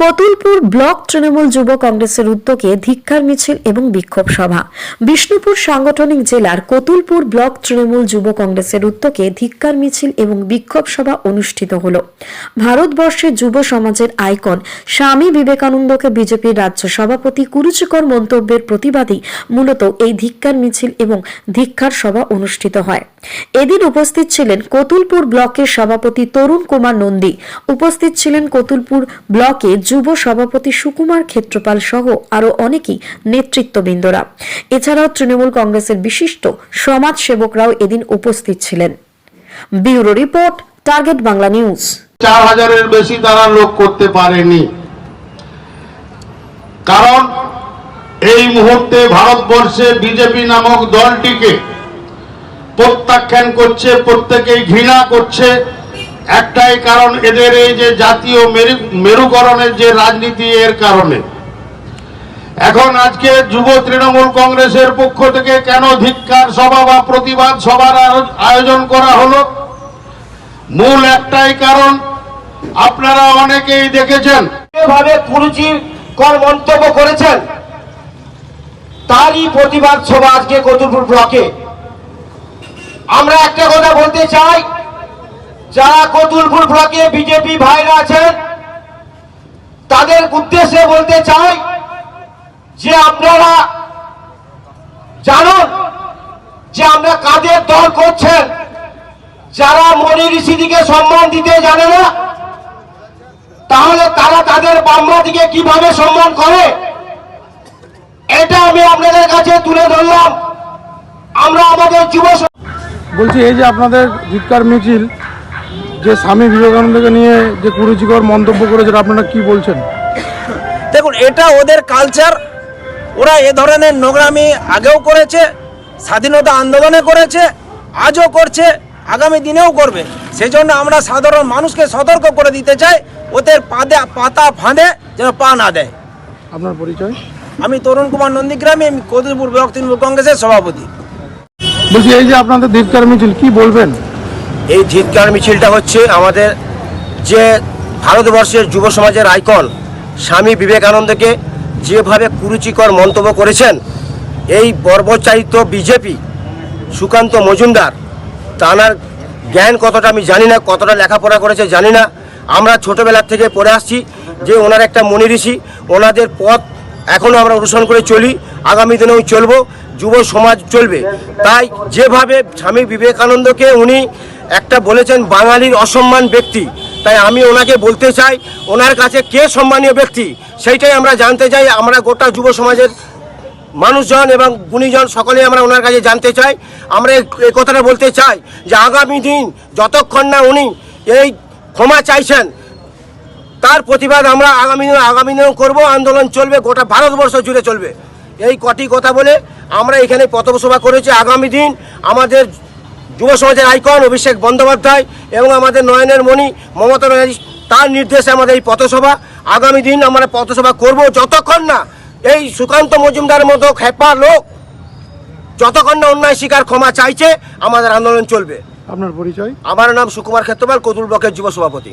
Kotulpur block Trinamool যুব কংগ্রেসের উদ্যোগে ধিক্ষার মিছিল এবং বিক্ষোভ সভা। বিষ্ণুপুর সাংগঠনিক জেলার কতুলপুর ব্লক তৃণমূল যুব কংগ্রেসের উদ্যোগে ধিক্কার মিছিল এবং বিক্ষোভ সভা অনুষ্ঠিত হল। ভারতবর্ষের যুব সমাজের আইকন স্বামী বিবেকানন্দকে বিজেপির রাজ্য সভাপতি কুরুচিকর মন্তব্যের প্রতিবাদী মূলত এই ধিক্কার মিছিল এবং ধিক্ষার সভা অনুষ্ঠিত হয়। এদিন উপস্থিত ছিলেন কতুলপুর ব্লকের সভাপতি তরুণ কুমার নন্দী। উপস্থিত ছিলেন কতুলপুর ব্লকে যুব সভাপতি সুকুমার ক্ষেত্রপাল সহ আরও অনেকেই নেতৃত্ববৃন্দরা। এছাড়াও তৃণমূল কংগ্রেসের বিশিষ্ট সমাজ সেবকরাও এদিন উপস্থিত ছিলেন। Bureau report, target Bangla news. চার হাজারের বেশি তারা লোক করতে পারেনি। কারণ এই মুহূর্তে ভারতবর্ষে বিজেপি নামক দলটিকে প্রত্যাখ্যান করছে, প্রত্যেকেই ঘৃণা করছে একটাই কারণ এদের এই যে জাতীয় মেরুকরণের যে রাজনীতি এর কারণে। এখন আজকে যুব তৃণমূল কংগ্রেসের পক্ষ থেকে কেন ধিক্কার সভা বা প্রতিবাদ সভার আয়োজন করা হলো? মূল একটাই কারণ, আপনারা অনেকেই দেখেছেন। ভাবে কুরুচিকর মন্তব্য করেছেন। তারই প্রতিবাদ সভা আজকে কতুলপুর ব্লকে। আমরা একটা কথা বলতে চাই যারা কতুলপুর ব্লকে বিজেপি ভাইরা আছেন, তাদের উদ্দেশ্যে বলতে চাই যে আপনারা জানুন যে আমরা কাদের দল করছেন। যারা মনি ঋষিদিকে সম্মান দিতে জানে না, তাহলে তারা তাদের বাম্মাদিকে কীভাবে সম্মান করে? এটা আমি আপনাদের কাছে তুলে ধরলাম। আমরা আমাদের যুব বলছি, এই যে আপনাদের ধিক্কার মিছিল যে স্বামী বিবেকানন্দকে নিয়ে যে কুরুচিকর মন্তব্য করেছেন আপনারা কি বলছেন? দেখুন এটা ওদের কালচার ওরা এ ধরনের নোংরামি আগেও করেছে স্বাধীনতা আন্দোলনে করেছে আজও করছে আগামী দিনেও করবে। সেই জন্য আমরা সাধারণ মানুষকে সতর্ক করে দিতে চাই ওদের পাদে পাতা ফাঁদে যেন পা না দেয়। আপনার পরিচয়? আমি তরুণ কুমার নন্দীগ্রামী আমি কদুরপুর ব্লক তৃণমূল কংগ্রেসের সভাপতি। বলছি এই যে আপনাদের ধিক্কার মিছিল কি বলবেন? এই ধিৎকার মিছিলটা হচ্ছে আমাদের যে ভারতবর্ষের যুব সমাজের আইকন স্বামী বিবেকানন্দকে যেভাবে কুরুচিকর মন্তব্য করেছেন, এই বর্বচারিত বিজেপি সুকান্ত মজুমদার, তানার জ্ঞান কতটা আমি জানি না, কতটা লেখাপড়া করেছে জানি না। আমরা ছোটবেলার থেকে পড়ে আসছি যে ওনার একটা মনি ঋষি, ওনাদের পথ এখনও আমরা অনুসরণ করে চলি, আগামী দিনেও চলবো, যুব সমাজ চলবে। তাই যেভাবে স্বামী বিবেকানন্দকে উনি একটা বলেছেন বাঙালির অসম্মান ব্যক্তি। তাই আমি ওনাকে বলতে চাই, ওনার কাছে কে সম্মানীয় ব্যক্তি? সেইটাই আমরা জানতে চাই। আমরা গোটা যুব সমাজের মানুষজন এবং গুণীজন সকলে আমরা ওনার কাছে জানতে চাই। আমরা এই কথাটা বলতে চাই যে আগামী দিন যতক্ষণ না উনি এই ক্ষমা চাইছেন, তার প্রতিবাদ আমরা আগামী দিনে আগামী দিনেও করব। আন্দোলন চলবে, গোটা ভারতবর্ষ জুড়ে চলবে। এই কটি কথা বলে আমরা এখানে পথসভা করেছি। আগামী দিন আমাদের যুব সমাজের আইকন অভিষেক বন্দ্যোপাধ্যায় এবং আমাদের নয়নের মণি মমতা ব্যানার্জি তার নির্দেশে আমাদের এই পথসভা। আগামী দিন আমরা পথসভা করব যতক্ষণ না এই সুকান্ত মজুমদারের মতো খেপা লোক যতক্ষণ না অন্যায় শিকার ক্ষমা চাইছে আমাদের আন্দোলন চলবে। আপনার পরিচয়? আমার নাম সুকুমার ক্ষেত্রপাল কতুল ব্লকের যুব সভাপতি।